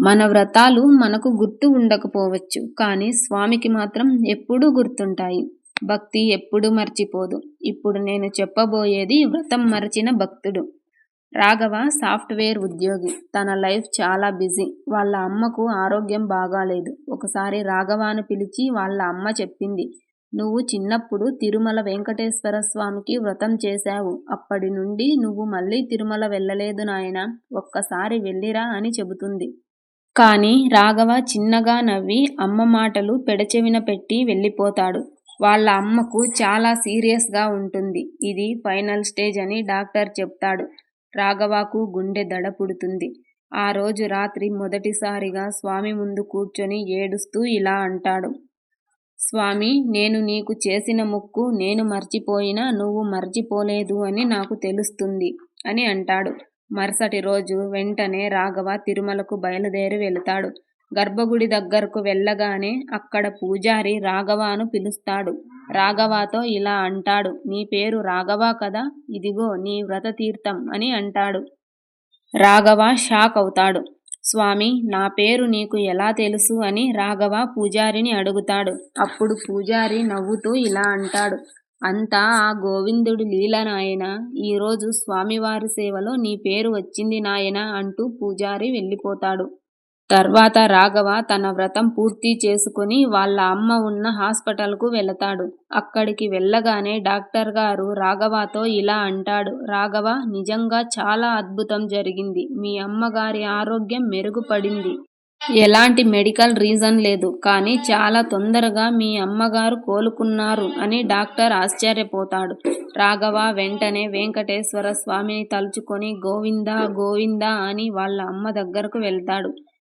మన వ్రతాలు మనకు గుర్తు ఉండకపోవచ్చు కానీ స్వామికి మాత్రం ఎప్పుడూ గుర్తుంటాయి. భక్తి ఎప్పుడూ మర్చిపోదు. ఇప్పుడు నేను చెప్పబోయేది వ్రతం మరచిన భక్తుడు. రాఘవ సాఫ్ట్వేర్ ఉద్యోగి. తన లైఫ్ చాలా బిజీ. వాళ్ళ అమ్మకు ఆరోగ్యం బాగాలేదు. ఒకసారి రాఘవాను పిలిచి వాళ్ళ అమ్మ చెప్పింది నువ్వు చిన్నప్పుడు తిరుమల వెంకటేశ్వర స్వామికి వ్రతం చేశావు. అప్పటి నుండి నువ్వు మళ్ళీ తిరుమల వెళ్ళలేదు నాయన. ఒక్కసారి వెళ్ళిరా అని చెబుతుంది. కానీ రాఘవ చిన్నగా నవ్వి అమ్మ మాటలు పెడచెవిన పెట్టి వెళ్ళిపోతాడు. వాళ్ళ అమ్మకు చాలా సీరియస్గా ఉంటుంది. ఇది ఫైనల్ స్టేజ్ అని డాక్టర్ చెప్తాడు. రాఘవకు గుండె దడ పుడుతుంది ఆ రోజు రాత్రి మొదటిసారిగా స్వామి ముందు కూర్చొని ఏడుస్తూ ఇలా అంటాడు. స్వామి నేను నీకు చేసిన ముక్కు నేను మర్చిపోయినా నువ్వు మర్చిపోలేదు అని నాకు తెలుస్తుంది అని అంటాడు. మరుసటి రోజు వెంటనే రాఘవ తిరుమలకు బయలుదేరి వెళతాడు. గర్భగుడి దగ్గరకు వెళ్ళగానే అక్కడ పూజారి రాఘవను పిలుస్తాడు. రాఘవతో ఇలా అంటాడు నీ పేరు రాఘవ కదా? ఇదిగో నీ వ్రత తీర్థం అని అంటాడు. రాఘవ షాక్ అవుతాడు. స్వామి నా పేరు నీకు ఎలా తెలుసు? అని రాఘవ పూజారిని అడుగుతాడు. అప్పుడు పూజారి నవ్వుతూ ఇలా అంటాడు. అంతా ఆ గోవిందుడి లీల నాయన ఈరోజు స్వామివారి సేవలో నీ పేరు వచ్చింది నాయన అంటూ పూజారి వెళ్ళిపోతాడు. తర్వాత రాఘవ తన వ్రతం పూర్తి చేసుకుని వాళ్ళ అమ్మ ఉన్న హాస్పిటల్కు వెళతాడు. అక్కడికి వెళ్ళగానే డాక్టర్ గారు రాఘవతో ఇలా అంటాడు. రాఘవ నిజంగా చాలా అద్భుతం జరిగింది. మీ అమ్మగారి ఆరోగ్యం మెరుగుపడింది. ఎలాంటి మెడికల్ రీజన్ లేదు. కానీ చాలా తొందరగా మీ అమ్మగారు కోలుకున్నారు అని డాక్టర్ ఆశ్చర్యపోతాడు. రాఘవ వెంటనే వెంకటేశ్వర స్వామిని తలుచుకొని గోవిందా గోవిందా అని వాళ్ళ అమ్మ దగ్గరకు వెళ్తాడు.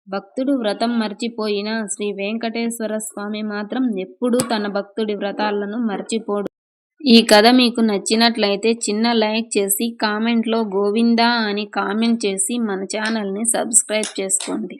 భక్తుడు వ్రతం మర్చిపోయిన శ్రీ వెంకటేశ్వర స్వామి మాత్రం ఎప్పుడూ తన భక్తుడి వ్రతాలను మర్చిపోడు. ఈ కథ మీకు నచ్చినట్లయితే చిన్న లైక్ చేసి కామెంట్లో గోవిందా అని కామెంట్ చేసి మన ఛానల్ని సబ్స్క్రైబ్ చేసుకోండి.